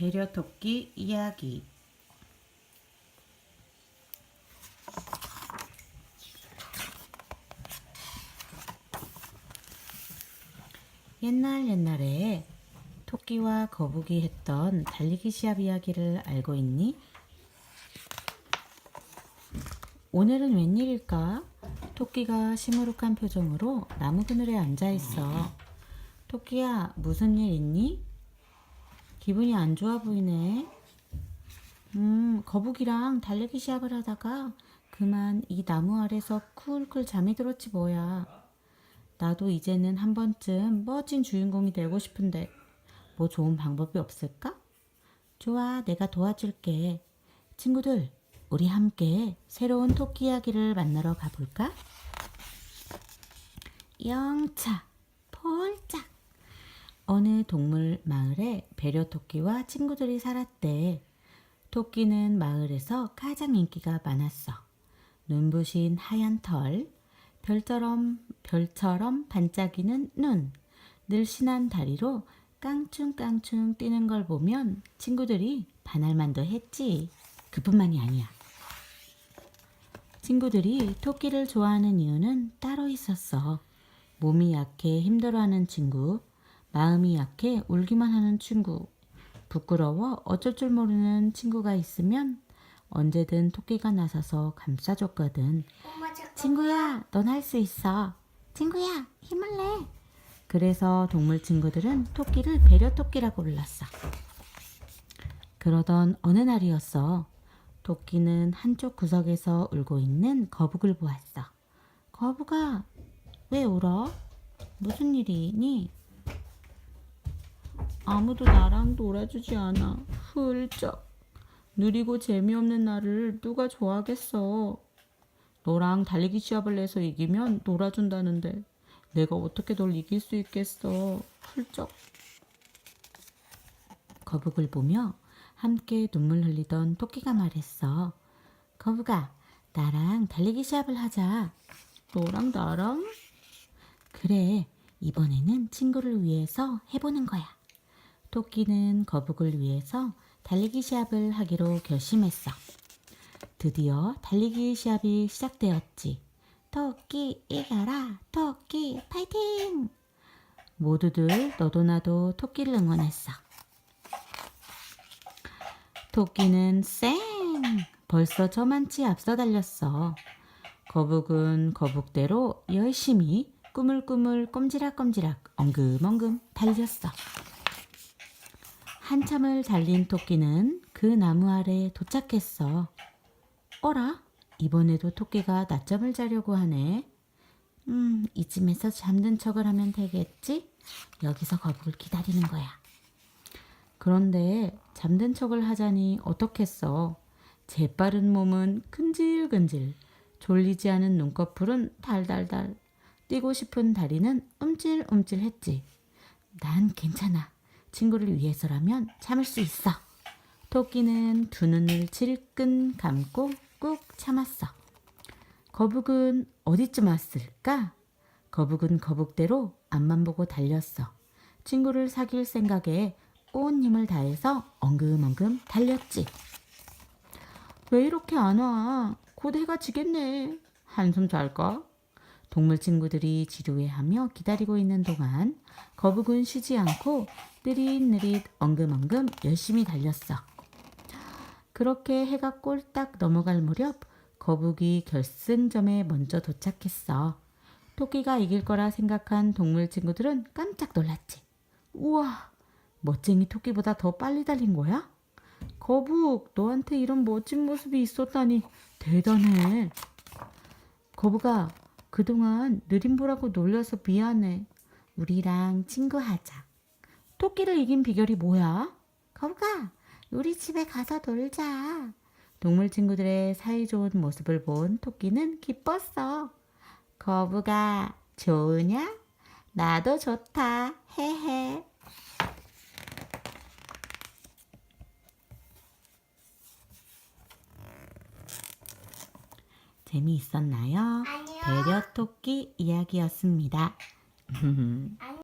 배려토끼 이야기 옛날 옛날에 토끼와 거북이 했던 달리기 시합 이야기를 알고 있니? 오늘은 웬일일까? 토끼가 시무룩한 표정으로 나무 그늘에 앉아 있어. 토끼야, 무슨 일 있니? 기분이 안 좋아 보이네. 음, 거북이랑 달리기 시합을 하다가 그만 이 나무 아래서 쿨쿨 잠이 들었지 뭐야. 나도 이제는 한 번쯤 멋진 주인공이 되고 싶은데 뭐 좋은 방법이 없을까? 좋아, 내가 도와줄게. 친구들, 우리 함께 새로운 토끼 이야기를 만나러 가볼까? 영차. 어느 동물 마을에 배려 토끼와 친구들이 살았대. 토끼는 마을에서 가장 인기가 많았어. 눈부신 하얀 털, 별처럼 별처럼 반짝이는 눈, 늘씬한 다리로 깡충깡충 뛰는 걸 보면 친구들이 반할 만도 했지. 그뿐만이 아니야. 친구들이 토끼를 좋아하는 이유는 따로 있었어. 몸이 약해 힘들어하는 친구, 마음이 약해 울기만 하는 친구, 부끄러워 어쩔 줄 모르는 친구가 있으면 언제든 토끼가 나서서 감싸줬거든. 엄마 친구야, 넌 할 수 있어. 친구야, 힘을 내. 그래서 동물 친구들은 토끼를 배려 토끼라고 불렀어. 그러던 어느 날이었어. 토끼는 한쪽 구석에서 울고 있는 거북을 보았어. 거북아, 왜 울어? 무슨 일이니? 아무도 나랑 놀아주지 않아. 훌쩍. 느리고 재미없는 나를 누가 좋아하겠어. 너랑 달리기 시합을 내서 이기면 놀아준다는데 내가 어떻게 널 이길 수 있겠어. 훌쩍. 거북을 보며 함께 눈물 흘리던 토끼가 말했어. 거북아, 나랑 달리기 시합을 하자. 너랑 나랑? 그래, 이번에는 친구를 위해서 해보는 거야. 토끼는 거북을 위해서 달리기 시합을 하기로 결심했어. 드디어 달리기 시합이 시작되었지. 토끼 이겨라, 토끼 파이팅! 모두들 너도 나도 토끼를 응원했어. 토끼는 쌩! 벌써 저만치 앞서 달렸어. 거북은 거북대로 열심히 꾸물꾸물 꼼지락꼼지락 엉금엉금 달렸어. 한참을 달린 토끼는 그 나무 아래 도착했어. 어라? 이번에도 토끼가 낮잠을 자려고 하네. 음, 이쯤에서 잠든 척을 하면 되겠지? 여기서 거북을 기다리는 거야. 그런데 잠든 척을 하자니 어떻겠어. 재빠른 몸은 근질근질, 졸리지 않은 눈꺼풀은 달달달, 뛰고 싶은 다리는 움찔움찔했지. 난 괜찮아. 친구를 위해서라면 참을 수 있어. 토끼는 두 눈을 질끈 감고 꾹 참았어. 거북은 어디쯤 왔을까? 거북은 거북대로 앞만 보고 달렸어. 친구를 사귈 생각에 온 힘을 다해서 엉금엉금 달렸지. 왜 이렇게 안 와? 곧 해가 지겠네. 한숨 잘까? 동물 친구들이 지루해하며 기다리고 있는 동안 거북은 쉬지 않고 느릿느릿 엉금엉금 열심히 달렸어. 그렇게 해가 꼴딱 넘어갈 무렵 거북이 결승점에 먼저 도착했어. 토끼가 이길 거라 생각한 동물 친구들은 깜짝 놀랐지. 우와, 멋쟁이 토끼보다 더 빨리 달린 거야? 거북, 너한테 이런 멋진 모습이 있었다니 대단해. 거북아, 그동안 느림보라고 놀려서 미안해. 우리랑 친구하자. 토끼를 이긴 비결이 뭐야? 거북아, 우리 집에 가서 놀자. 동물 친구들의 사이좋은 모습을 본 토끼는 기뻤어. 거북아, 좋으냐? 나도 좋다. 헤헤. 재미있었나요? 아니요. 배려 토끼 이야기였습니다.